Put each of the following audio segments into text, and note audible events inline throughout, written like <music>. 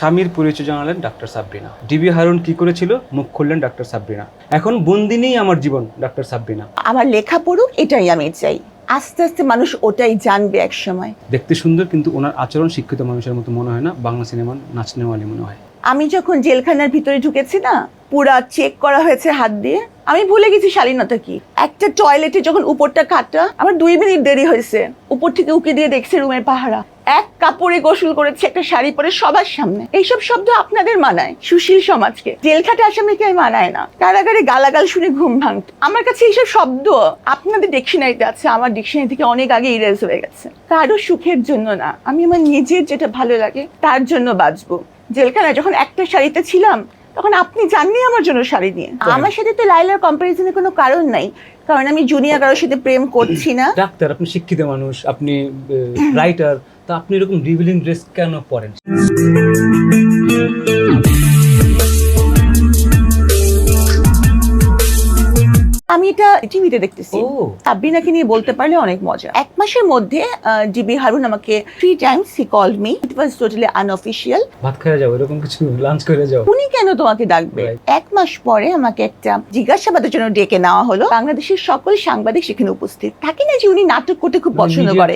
স্বামীর পরিচয় জানালেন ডাক্তার সাবরিনা ডিবি হারুন কি করেছিল? মুখ খুললেন ডাক্তার সাবরিনা এখন বন্দিনীই আমার জীবন ডাক্তার সাবরিনা আমার লেখা পড়ুক এটাই আমি চাই। আস্তে আস্তে মানুষ ওটাই জানবে এক সময় দেখতে সুন্দর কিন্তু ওনার আচরণ শিক্ষিত মানুষের মতো মনে হয় না বাংলা সিনেমা সিনেমার নাচনেওয়ালি মনে হয়। আমি যখন জেলখানার ভিতরে ঢুকেছি না পুরা চেক করা হয়েছে হাত দিয়ে আমি ভুলে গেছি শালীনতা কি। একটা টয়লেটে যখন উপরটা কাটা আমার দুই মিনিট দেরি হয়েছে। উপর থেকে উকি দিয়ে দেখছে রুমের পাহারা। এক কাপড়ে গোসল করেছে একটা শাড়ি পরে সবার সামনে। এইসব শব্দ আপনাদের মানায় সুশীল সমাজকে। জেলখাটে আসামিকে মানায় না। কারাগারে গালাগাল শুনে ঘুম ভাঙত। আমার কাছে এইসব শব্দ আপনাদের ডিকশনারিতে আছে আমার ডিকশনারি থেকে অনেক আগে ইরেজ হয়ে গেছে। কারও সুখের জন্য না আমি আমার নিজের যেটা ভালো লাগে তার জন্য বাঁচবো। জেলখানায় যখন একটা শাড়িতে ছিলাম তখন আপনি জাননি আমার জন্য শাড়ি নিয়ে। আমার সাথে তো লাইলার কম্পারিজনের কোনো কারণ নাই কারণ আমি জুনিয়র কারোর সাথে প্রেম করছি না। ডাক্তার আপনি শিক্ষিত মানুষ আপনি রাইটার তা আপনি এরকম রিভিলিং ড্রেস কেন পরেন? এটা টিভিতে দেখতেছি। সাব্বিনাকে নিয়ে বলতে পারলে অনেক মজা। এক মাসের মধ্যে জিবি হারুন আমাকে three times he called me it was totally unofficial ভাত খেয়ে যাও এরকম কিছু লাঞ্চ করে যাও। উনি কেন তোমাকে ডাকবে? এক মাস পরে আমাকে একটা জিজ্ঞাসাবাদের জন্য ডেকে নেওয়া হলো। বাংলাদেশের সকল সাংবাদিক সেখানে উপস্থিত। থাকে না যে উনি নাটক করতে খুব পছন্দ করে।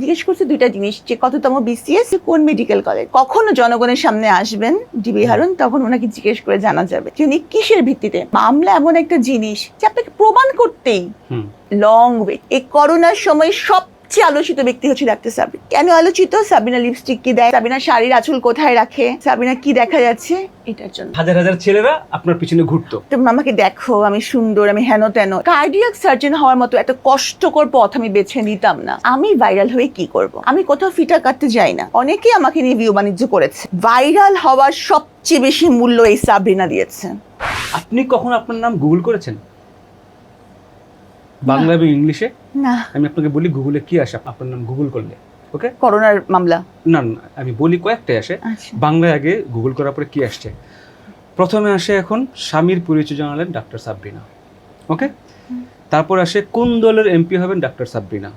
জিজ্ঞেস করছে দুইটা জিনিস যে কততম বিসিএস কোন মেডিকেল কলেজ কখনো জনগণের সামনে আসবেন ডিবি হারুন তখন ওনাকে জিজ্ঞেস করে জানা যাবে যে উনি কিসের ভিত্তিতে? মামলা এমন একটা জিনিস যে আপনাকে প্রমাণ করতেই লং ওয়ে এই করোনার সময় সবচেয়ে আলোচিত ব্যক্তি হচ্ছে ডাক্তার সাবিন। কেন আলোচিত? সাবিনা লিপস্টিক কি দেয়? সাবিনা শাড়ির আঁচল কোথায় রাখে? সাবিনা কি দেখা যাচ্ছে? এটার জন্য। হাজার হাজার ছেলেরা আপনার পিছনে ঘুরতো। তো আমাকে দেখো আমি সুন্দর আমি হেন তেন। কার্ডিয়াক সার্জন হওয়ার মতো এত কষ্টকর পথ আমি বেছে নিতাম না। আমি ভাইরাল হয়ে কি করব? আমি কোথাও ফিটা কাটতে যাই না। অনেকেই আমাকে নিয়ে ভিউ বাণিজ্য করেছে। ভাইরাল হওয়ার সবচেয়ে বেশি মূল্য এই সাবরিনা দিয়েছে। আপনি কখন আপনার নাম গুগল করেছেন? বাংলা এবং ইংলিশে? না। আমি আপনাকে বলি গুগলে কি আসে? আপনার নাম গুগল করলে ওকে? করোনার মামলা। না না আমি বলি কয়েকটাই আসে। আচ্ছা। বাংলায় আগে গুগল করার পরে কি আসছে? প্রথমে আসে এখন স্বামীর পরিচয় জানালেন ডাক্তার সাবরিনা ওকে? তারপর আসে কোন দলের এমপি হবেন ডাক্তার সাবরিনা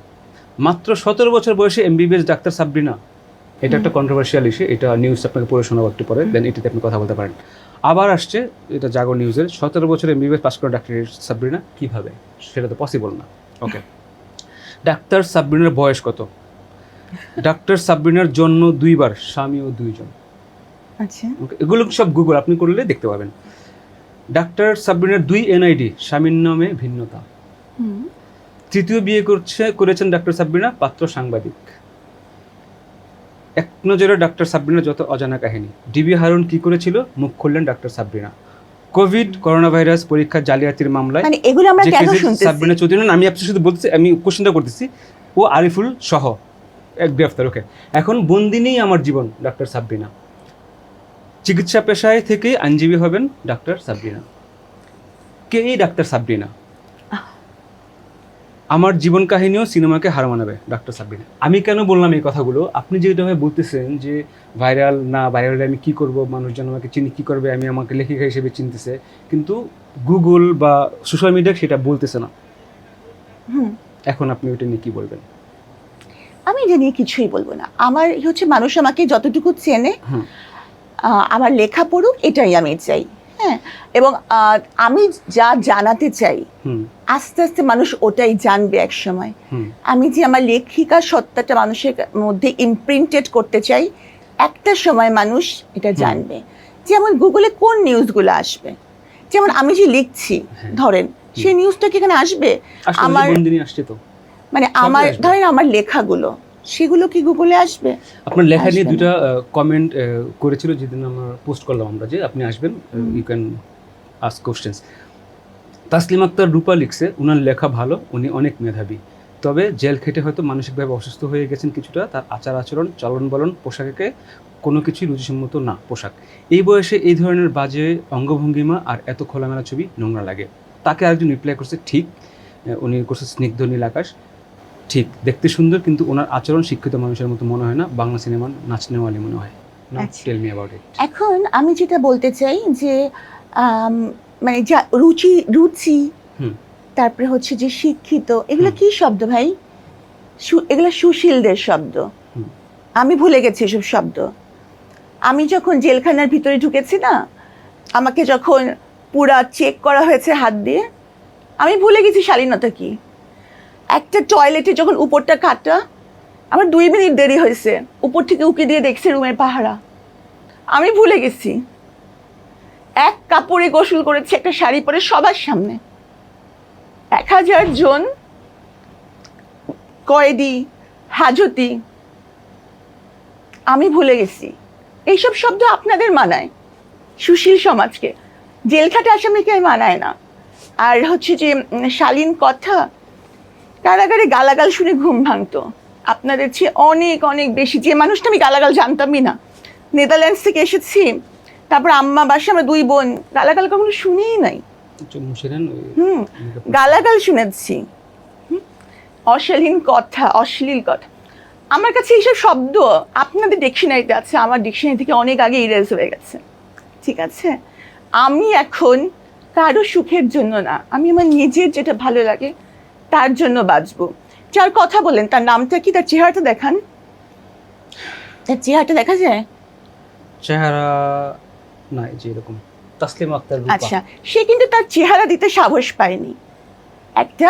মাত্র সতেরো বছর বয়সে এমবিবিএস ডাক্তার সাবরিনা এটা একটা কন্ট্রোভার্সিয়াল ইস্যু এটা নিউজ আপনাকে পড়ে শোনাবো একটু পরে দেন এটাতে আপনি কথা বলতে পারেন। আবার আসছে এটা জাগো নিউজের। সতেরো বছর এমবিবিএস পাস করা ডাক্তার সাবরিনা। কীভাবে? সেটা তো পসিবল না। ওকে ডাক্তার সাবরিনার বয়স কত? ডাক্তার সাবরিনার জন্ম দুইবার স্বামী ও দুইজন। আচ্ছা। এগুলো সব গুগল আপনি করলে দেখতে পাবেন। ডাক্তার সাবরিনার দুই এনআইডি স্বামীর নামে ভিন্নতা। তৃতীয় বিয়ে করছে করেছেন ডাক্তার সাবরিনা পাত্র সাংবাদিক। এক নজরে ডাক্তার সাবরিনার যত অজানা কাহিনী। ডিবি হারুন কি করেছিল? মুখ খুললেন ডাক্তার সাবরিনা কোভিড করোনা ভাইরাস পরীক্ষা জালিয়াতির মামলায় মানে এগুলো আমরা কেন শুনতেছি? সাবরিনা চৌধুরী আমি আপনি শুধু বলতেছি আমি কোশ্চেনটা করতেছি। ও আরিফুল সহ এক গ্রেফতার ওকে এখন বন্দিনীই আমার জীবন ডাক্তার সাবরিনা চিকিৎসা পেশায় থেকে আইনজীবী হবেন ডাক্তার সাবরিনা কে এই ডাক্তার সাবরিনা আমার জীবন কাহিনীও সিনেমাকে হার মানাবে ডাক্তার সাবরিনা আমি কেন বললাম এই কথাগুলো? আপনি যেভাবে বলতেছেন যে ভাইরাল না ভাইরালে আমি কি করব মানুষজন আমাকে চিনি কি করবে আমি আমাকে লেখিকা হিসেবে চিনতেছে কিন্তু গুগল বা সোশ্যাল মিডিয়া সেটা বলতেছে না। হুম। এখন আপনি ওইটা নিয়ে কি বলবেন? আমি এটা নিয়ে কিছুই বলব না। আমার হচ্ছে মানুষ আমাকে যতটুকু চেনে আমার লেখা পড়ুক এটাই আমি চাই। হ্যাঁ? এবং আমি যা জানাতে চাই আস্তে আস্তে মানুষ ওটাই জানবে এক সময় আমি যে আমার লেখিকা সত্তাটা মানুষের মধ্যে ইমপ্রিন্টেড করতে চাই একটা সময় মানুষ এটা জানবে। যেমন গুগলে কোন নিউজগুলো আসবে? যেমন আমি যে লিখছি হ্যাঁ। ধরেন সেই নিউজটা কি এখানে আসবে? আমার মানে আমার ধরেন আমার লেখাগুলো। সেগুলো কি গুগলে আসবে? আপনার লেখা নিয়ে। দুটা কমেন্ট করেছিল যেদিন আমরা পোস্ট করলাম আমরা যে আপনি আসবেন you can ask questions Taslim Akter Rupa লিখছে ওনার লেখা ভালো উনি অনেক মেধাবী। তবে জেল খেটে হয়তো মানসিকভাবে অসুস্থ হয়ে গেছেন কিছুটা তার আচার আচরণ চলন বলন পোশাকে কোনো কিছুই রুচিসম্মত না পোশাক। এই বয়সে এই ধরনের বাজে অঙ্গভঙ্গিমা আর এত খোলামেলা ছবি নোংরা লাগে। তাকে আরেকজন রিপ্লাই করছে ঠিক উনি করছে স্নিগ্ধ নীল আকাশ। ঠিক দেখতে সুন্দর কিন্তু ওনার আচরণ শিক্ষিত মানুষের মতো মনে হয় না। বাংলা সিনেমার নাচনেওয়ালি মনে হয়। আচ্ছা। টেল মি অ্যাবাউট ইট এখন আমি যেটা বলতে চাই যে মানে যা রুচি রুচি। তারপরে হচ্ছে যে শিক্ষিত এগুলো কি শব্দ ভাই? এগুলো সুশীলদের শব্দ। আমি ভুলে গেছি এসব শব্দ। আমি যখন জেলখানার ভিতরে ঢুকেছি না আমাকে যখন পুরা চেক করা হয়েছে হাত দিয়ে আমি ভুলে গেছি শালীনতা কি? একটা টয়লেটে যখন উপরটা কাটা, আমার দুই মিনিট দেরি হয়েছে। উপর থেকে উকি দিয়ে দেখছে রুমের পাহারা। আমি ভুলে গেছি। এক কাপড়ে গোসল করেছে একটা শাড়ি পরে সবার সামনে। এক হাজার জন কয়েদি, হাজতি, আমি ভুলে গেছি। এইসব শব্দ আপনাদের মানায়, সুশীল সমাজকে। জেলখাটা আসামিকে মানায় না। আর হচ্ছে যে শালীন কথা কারাগারে গালাগাল শুনে ঘুম ভাঙতো। আপনাদের চেয়ে অনেক অনেক বেশি যে মানুষটা আমি গালাগাল জানতামই না। নেদারল্যান্ডস থেকে এসেছি তারপর আম্মা বাসা আমরা দুই বোন গালাগাল কখনো শুনেই নাই। হুম গালাগাল শুনেছি? অশালীন কথা অশ্লীল কথা। আমার কাছে এইসব শব্দ আপনাদের ডিকশনারিতে আছে আমার ডিকশনারি থেকে অনেক আগে ইরেজ হয়ে গেছে। ঠিক আছে? আমি এখন কারও সুখের জন্য না আমি আমার নিজের যেটা ভালো লাগে তার জন্য বাঁচবো যার কথা বলেন তার নামটা কি? তার চেহারাটা দেখান। তার চেহারাটা দেখা যায়? চেহারা না এই যে এরকম। তাসলিম আক্তার রূপা। আচ্ছা সে কিন্তু তার চেহারা দিতে সাহস পায়নি। একটা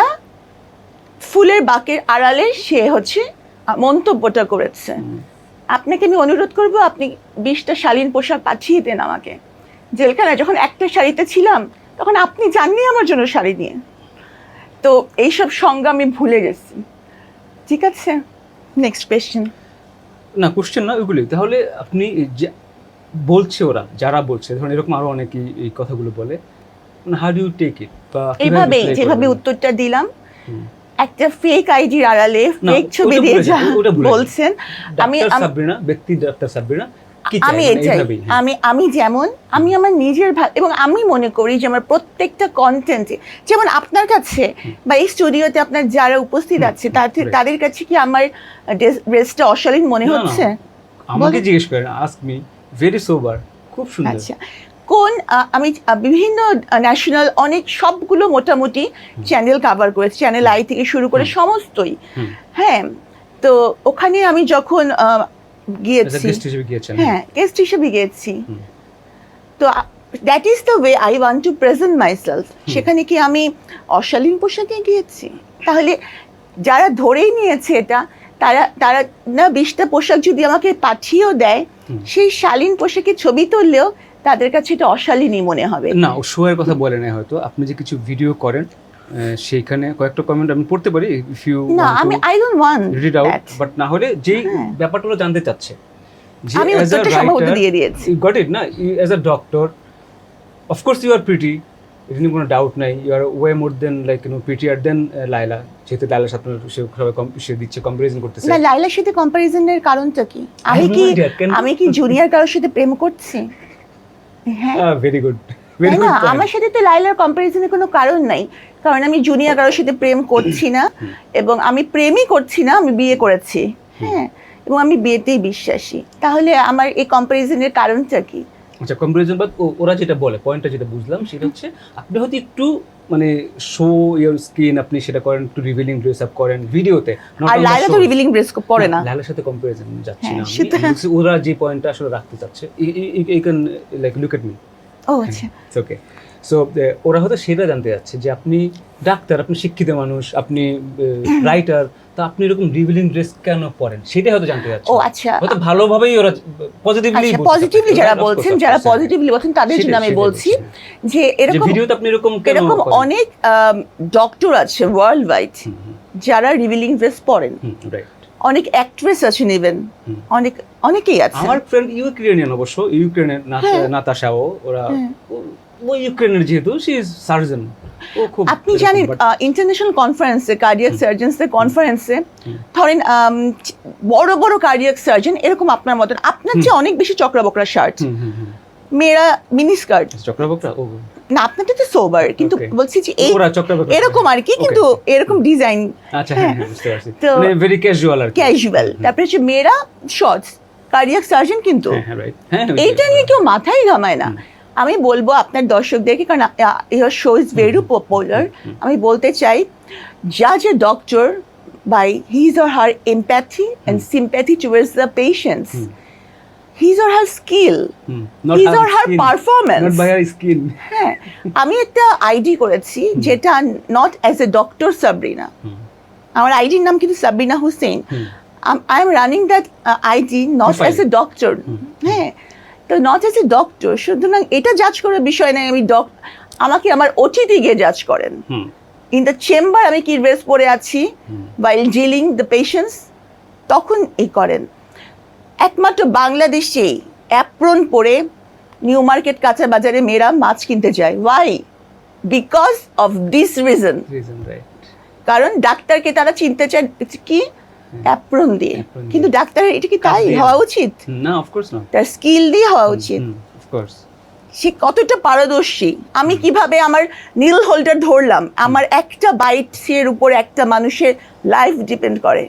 ফুলের বাকের আড়ালে সে হচ্ছে মন্তব্যটা করেছে। আপনাকে আমি অনুরোধ করব আপনি বিশটা শালীন পোশাক পাঠিয়ে দেন আমাকে। জেলখানায় যখন একটা শাড়িতে ছিলাম তখন আপনি জাননি আমার জন্য শাড়ি নিয়ে। তো এইসব সংজ্ঞা আমি ভুলে গেছি। ঠিক আছে? নেক্সট কোয়েশ্চেন না কোশ্চেন না ওইগুলি তাহলে আপনি যে বলছে ওরা যারা বলছে ধরুন এরকম আরও অনেকেই এই কথাগুলো বলে হাউ ডু টেক ইট বা এইভাবে যেভাবে উত্তরটা দিলাম একটা ফেক আইডির আড়ালে ফেক ছবি দিয়ে যা। বলছেন আমি সাবরিনা ব্যক্তি ডাক্তার সাবরিনা চায় আমি মানে এটাই হ্যাঁ। আমি আমি যেমন আমি আমার নিজের এবং আমি মনে করি যে আমার প্রত্যেকটা কন্টেন্টে যেমন আপনার কাছে বা এই স্টুডিওতে আপনার যারা উপস্থিত আছে তাদের তাদের কাছে কি আমার ড্রেসটা অশালীন মনে হচ্ছে? আমাকে জিজ্ঞেস করেন আস্ক মি ভেরি সোবার খুব সুন্দর। আচ্ছা। কোন আমি বিভিন্ন ন্যাশনাল অনেক সবগুলো মোটামুটি চ্যানেল কভার করেছি চ্যানেল আই থেকে শুরু করে সমস্তই। হ্যাঁ তো ওখানে আমি যখন গিয়েছি। হ্যাঁ গেস্ট হিসেবে গিয়েছি। তো that is the way I want to present myself সেখানে কি আমি অশালীন পোশাকে গিয়েছি? তাহলে যারা ধরেই নিয়েছে এটা তারা তারা না বিশটা পোশাক যদি আমাকে পাঠিয়েও দেয় সেই শালীন পোশাকে ছবি তুললেও তাদের কাছে এটা অশালীনই মনে হবে। না শো এর কথা বলে নাই হয়তো। আপনি যে কিছু ভিডিও করেন সেইখানে কয়েকটা কমেন্ট আমি পড়তে পারি ইফ ইউ না আমি I don't want read out but না হলে যেই হ্যাঁ। ব্যাপারগুলো জানতে চাচ্ছে আমি উত্তরটা সম্ভবত দিয়ে দিয়েছি। got it না? As a doctor of course you are pretty এটা নিয়ে কোনো ডাউট নাই you are way more than like you know prettier than Laila যেহেতু লাইলার সাথে সে সবাই কম- সে দিচ্ছে কম্পারিজন করতেছে। না লাইলার সাথে কম্পারিজনের কারণটা কি? আমি কি আমি কি জুনিয়র কারোর সাথে প্রেম করছি? হ্যাঁ ভেরি গুড না? আমার সাথে তো লাইলার কম্পারিজনের কোনো কারণ নাই। কারণ আমি জুনিয়র কারোর সাথে প্রেম করছি না এবং আমি প্রেমই করছি না আমি বিয়ে করেছি। হ্যাঁ এবং আমি বিয়েতেই বিশ্বাসী। তাহলে আমার এই কম্পারিজনের কারণটা কি? আচ্ছা কম্পারিজন বাদ ওরা যেটা বলে পয়েন্টটা যেটা বুঝলাম সেটা হচ্ছে আপনি হয়তো একটু মানে শো ইয়ার স্কিন আপনি সেটা করেন একটু রিভিলিং ড্রেস আপ করেন ভিডিওতে। আর লাইলা তো রিভিলিং ড্রেস পরে না। লালের সাথে কম্পারিজন যাচ্ছি হ্যাঁ, না ওরা যে পয়েন্টটা আসলে রাখতে চাচ্ছে you can like look at me ও আচ্ছা। ওকে সো ওরা হয়তো সেটা জানতে যাচ্ছে যে আপনি ডাক্তার আপনি শিক্ষিত মানুষ আপনি রাইটার <clears throat> তা আপনি এরকম রিভিলিং ড্রেস কেন পরেন সেটাই হয়তো জানতে যাচ্ছে। ও আচ্ছা। হয়তো ভালোভাবেই ওরা পজিটিভলি আচ্ছা পজিটিভলি যারা বলছেন যারা পজিটিভলি বলছেন তাদের জন্য আমি বলছি যে এরকম ভিডিওতে আপনি এরকম কেন এরকম? অনেক ডক্টর আছে ওয়ার্ল্ড ওয়াইড যারা রিভিলিং ড্রেস পরেন. অনেক অ্যাক্ট্রেস আছেন ইভেন অনেক অনেকেই আছে আমার ফ্রেন্ড ইউক্রেনিয়ান অবশ্য ইউক্রেনের হ্যাঁ। নাতাশাও ওরা হ্যাঁ। ও- ইউক্রেনের যেহেতু সি ইজ সার্জন ও খুব আপনি জানেন ইন্টারন্যাশনাল কনফারেন্সে কার্ডিয়াক সার্জনসের কনফারেন্সে। ধরেন বড় বড় কার্ডিয়াক সার্জন এরকম আপনার মতন। আপনার চেয়ে অনেক বেশি চক্রাবকরা শার্ট। মেয়েরা মিনি স্কার্ট চক্রবক্রা না আপনারটা তো সোবার কিন্তু বলছি যে এই এরকম আর কি কিন্তু এরকম ডিজাইন আচ্ছা হ্যাঁ হ্যাঁ বুঝতে পারছি। মানে ভেরি ক্যাজুয়াল আর ক্যাজুয়াল তারপরে হচ্ছে মেয়েরা শর্টস কার্ডিয়াক সার্জন কিন্তু। হ্যাঁ হ্যাঁ যে- এইটা নিয়ে কেউ মাথায় ঘামায় না। আমি বলব আপনার দর্শকদেরকে কারণ your show is very popular আমি বলতে চাই judge a doctor by his or her empathy and sympathy towards the patients. His or her skill his or her performance not by our skin হ্যাঁ আমি একটা আইডি করেছি যেটা not as a doctor Sabrina আমার আইডির নাম কিন্তু Sabrina Hussain I am running that ID not as a doctor হ্যাঁ তো নট অ্যাজ এ ডক্টর সুতরাং এটা জাজ করার বিষয় নেই আমি ডক আমাকে আমার ওটিতে গিয়ে জাজ করেন। ইন দ্য চেম্বার আমি কি ড্রেস পরে আছি। বাইল ডিলিং দ্য পেশেন্টস তখন এ করেন। একমাত্র বাংলাদেশেই অ্যাপ্রন পরে নিউ মার্কেট কাঁচা বাজারে মেয়েরা মাছ কিনতে যায়। Why because of this reason কারণ ডাক্তারকে তারা চিনতে চায় কি? অ্যাপ্রন দিয়ে। কিন্তু ডাক্তারের এটা কি তাই হওয়া উচিত? না অফকোর্স না তার স্কিল দিয়ে হওয়া উচিত। অফকোর্স সে কতটা পারদর্শী। আমি কীভাবে আমার নীল হোল্ডার ধরলাম? আমার একটা বাইট এর উপর একটা মানুষের লাইফ ডিপেন্ড করে।